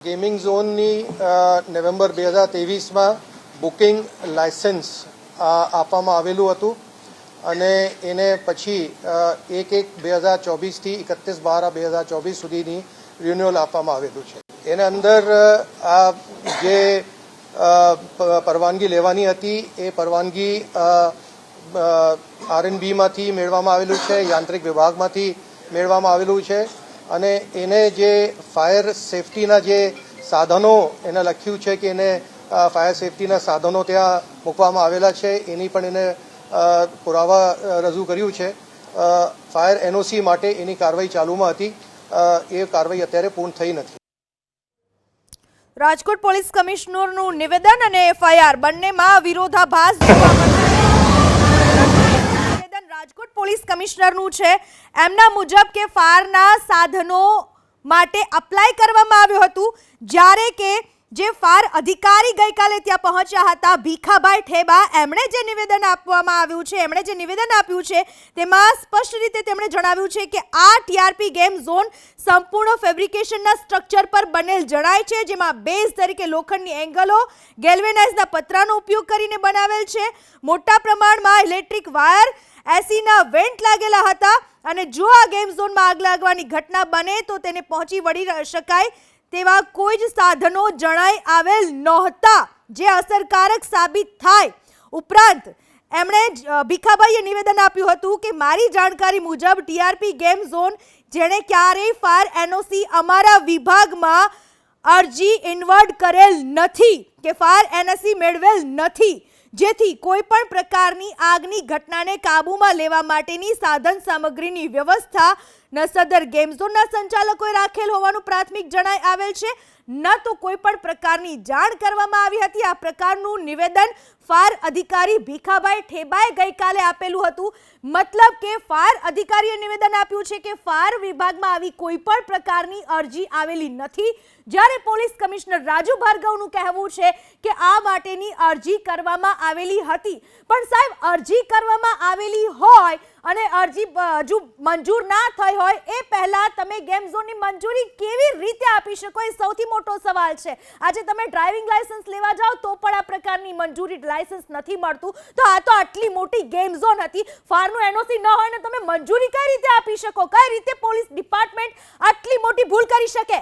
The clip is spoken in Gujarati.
ગેમિંગ ઝોનની નવેમ્બર બે હજાર ત્રેવીસમાં બુકિંગ લાયસન્સ આપવામાં આવેલું હતું. અને એને પછી એક એક બે હજાર ચોવીસથી એકત્રીસ બાર બે હજાર ચોવીસ સુધીની રિન્યુઅલ આપવામાં આવેલું છે. એના અંદર આ જે પરવાનગી લેવાની હતી, એ પરવાનગી આરએનબીમાંથી મેળવવામાં આવેલું છે, યાંત્રિક વિભાગમાંથી મેળવવામાં આવેલું છે. અને એને જે ફાયર સેફટીના જે સાધનો એને લખ્યું છે કે એને ફાયર સેફટીના સાધનો ત્યાં મૂકવામાં આવેલા છે, એની પણ એને પુરાવા રજૂ કર્યું છે. ફાયર એનઓસી માટે એની કાર્યવાહી ચાલુમાં હતી. એ કાર્યવાહી અત્યારે પૂર્ણ થઈ નથી. રાજકોટ પોલીસ કમિશનરનું નિવેદન અને એફઆઈઆર બંનેમાં વિરોધાભાસ જોવા મળ્યો. પોલીસ કમિશનરનું છે. એમના મુજબ કે ફાયરના સાધનો માટે અપ્લાય કરવામાં આવ્યું હતું. જ્યારે કે જે ફાર અધિકારી ગઈકાલે ત્યાં પહોંચ્યા હતા, ભીખાભાઈ ઠેબા, એમણે જે નિવેદન આપવામાં આવ્યું છે, એમણે જે નિવેદન આપ્યું છે, તેમાં સ્પષ્ટ રીતે તેમણે જણાવ્યું છે કે આ ટીઆરપી ગેમ ઝોન સંપૂર્ણ ફેબ્રિકેશનના સ્ટ્રક્ચર પર બનેલ જણાય છે, જેમાં બેઝ તરીકે લોખંડની એંગલો ગેલ્વેનાઇઝના પતરાનો ઉપયોગ કરીને બનાવેલ છે. મોટા પ્રમાણમાં ઇલેક્ટ્રિક વાયર એસીના વેન્ટ લાગેલા હતા અને જો આ ગેમ ઝોનમાં આગ લાગવાની ઘટના બને તો તેને પહોંચી વળી શકાય તેવા કોઈ જ સાધનો જણાઈ આવેલ નહોતા, જે અસરકારક સાબિત થાય. ઉપરાંત, એમણે ભીખાભાઈએ નિવેદન આપ્યું હતું કે મારી જાણકારી મુજબ ટીઆરપી ગેમ ઝોન, જેણે ક્યારેય ફાયર એનઓસી અમારા વિભાગમાં અરજી ઇન્વર્ટ કરેલ નથી, કે ફાયર એનઓસી મેળવેલ નથી. જેથી કોઈ પણ પ્રકારની આગની ઘટનાને કાબૂમાં લેવા માટેની સાધન સામગ્રીની વ્યવસ્થા ન સદર ગેમ ઝોનના સંચાલકોએ રાખેલ હોવાનું પ્રાથમિક જણાઈ આવેલ છે. ન તો કોઈ પણ પ્રકારની જાણ કરવામાં આવી હતી. આ પ્રકારનું નિવેદન ફાર અધિકારી ભીખાભાઈ ઠેબાએ ગઈકાલે આપેલું હતું. મતલબ કે ફાર અધિકારીએ નિવેદન આપ્યું છે કે ફાર વિભાગમાં આવી કોઈ પણ પ્રકારની અરજી આવેલી નથી. જ્યારે પોલીસ કમિશનર રાજુ ભાર્ગવનું કહેવું છે કે આ માટેની અરજી કરવામાં આવેલી હતી. પણ સાહેબ, અરજી કરવામાં આવેલી હોય અને અરજી હજુ મંજૂર ના થઈ હોય એ પહેલા તમે ગેમ ઝોનની મંજૂરી કેવી રીતે આપી શકો એ સૌથી મોટો સવાલ છે. આજે તમે ડ્રાઇવિંગ લાયસન્સ લેવા જાઓ તો પણ આ પ્રકારની મંજૂરી લાયસન્સ નથી મળતું. તો આ તો આટલી મોટી ગેમ ઝોન હતી. ફારનું એનઓસી ન હોય ને તમે મંજૂરી કઈ રીતે આપી શકો? કઈ રીતે પોલીસ ડિપાર્ટમેન્ટ આટલી મોટી ભૂલ કરી શકે?